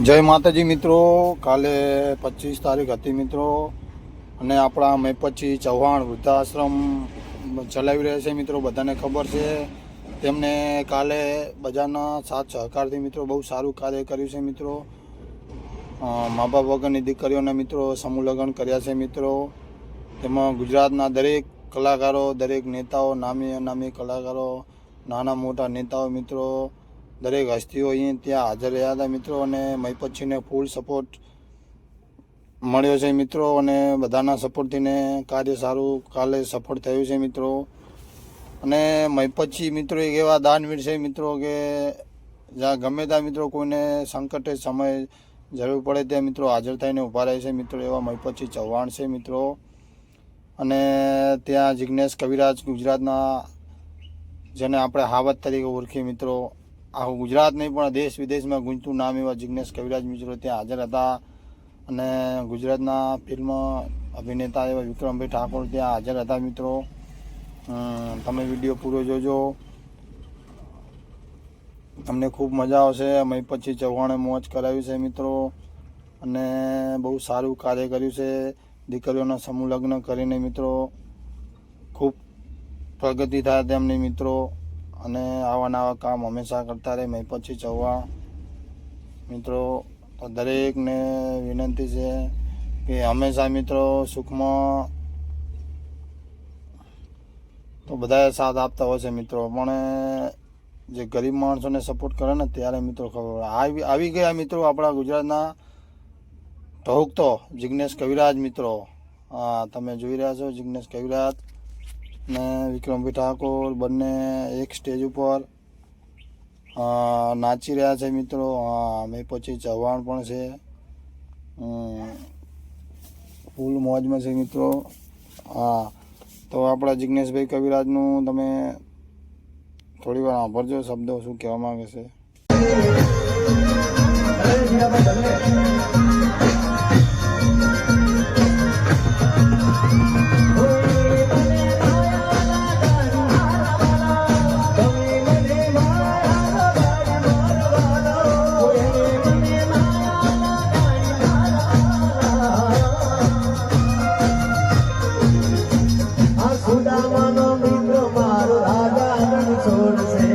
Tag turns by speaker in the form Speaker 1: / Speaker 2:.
Speaker 1: જય માતાજી મિત્રો. કાલે પચીસ તારીખ હતી મિત્રો. અને આપણા મેં પછી ચૌહાણ વૃદ્ધાશ્રમ ચલાવી રહ્યા છે મિત્રો, બધાને ખબર છે. તેમને કાલે બજારના સાથ સહકારથી મિત્રો બહુ સારું કાર્ય કર્યું છે મિત્રો. મા બાપ વગરની દીકરીઓના મિત્રો સમૂહ કર્યા છે મિત્રો. તેમાં ગુજરાતના દરેક કલાકારો, દરેક નેતાઓ, નામી અનામી કલાકારો નાના મોટા નેતાઓ મિત્રો દરેક હસ્તીઓ અહીં ત્યાં હાજર રહ્યા હતા મિત્રો અને મહીપતજીને ફૂલ સપોર્ટ મળ્યો છે મિત્રો અને બધાના સપોર્ટથીને કાર્ય સારું કાલે સફળ થયું છે મિત્રો. અને મહીપતજી મિત્રો એક એવા દાનવીર છે મિત્રો કે જ્યાં ગમે ત્યાં મિત્રો કોઈને સંકટે સમય જરૂર પડે ત્યાં મિત્રો હાજર થઈને ઊભા રહે છે મિત્રો એવા મહીપતજી ચૌહાણ છે મિત્રો. અને ત્યાં જિજ્ઞેશ કવિરાજ ગુજરાતના જેને આપણે હાવત તરીકે ઓળખીએ મિત્રો. આખું ગુજરાત નહીં, પણ દેશ વિદેશમાં ગુંજતું નામ એવા જિજ્ઞેશ કવિરાજ મિત્રો ત્યાં હાજર હતા. અને ગુજરાતના ફિલ્મ અભિનેતા એવા વિક્રમભાઈ ઠાકોર ત્યાં હાજર હતા મિત્રો. તમે વીડિયો પૂરો જોજો. તમને ખૂબ મજા આવશે. અમે પછી ચૌહાણે મોજ કરાવી છે મિત્રો. અને બહુ સારું કાર્ય કર્યું છે દીકરીઓના સમૂહ લગ્ન કરીને મિત્રો. ખૂબ પ્રગતિ થાય તેમની મિત્રો. અને આવા નવા કામ હંમેશા કરતા રહે. મેં પછી જવા મિત્રો દરેકને વિનંતી છે કે હંમેશા મિત્રો સુખમાં તો બધાએ સાથ આપતા હોય છે મિત્રો. પણ જે ગરીબ માણસોને સપોર્ટ કરે ને, ત્યારે મિત્રો ખબર આવી આવી ગયા મિત્રો આપણા ગુજરાતના ઢોકતો જિજ્ઞેશ કવિરાજ મિત્રો. તમે જોઈ રહ્યા છો જિજ્ઞેશ કવિરાજ. ને વિક્રમભાઈ ઠાકોર બંને એક સ્ટેજ ઉપર. નાચી રહ્યા છે મિત્રો. હા મેં પછી ચવાણ પણ છે. ફૂલ મોજમાં છે મિત્રો. હા તો આપણા જિજ્ઞેશભાઈ કવિરાજનું તમે થોડી વાર સાંભળજો, શબ્દો શું કહેવા માંગે છે. Lord,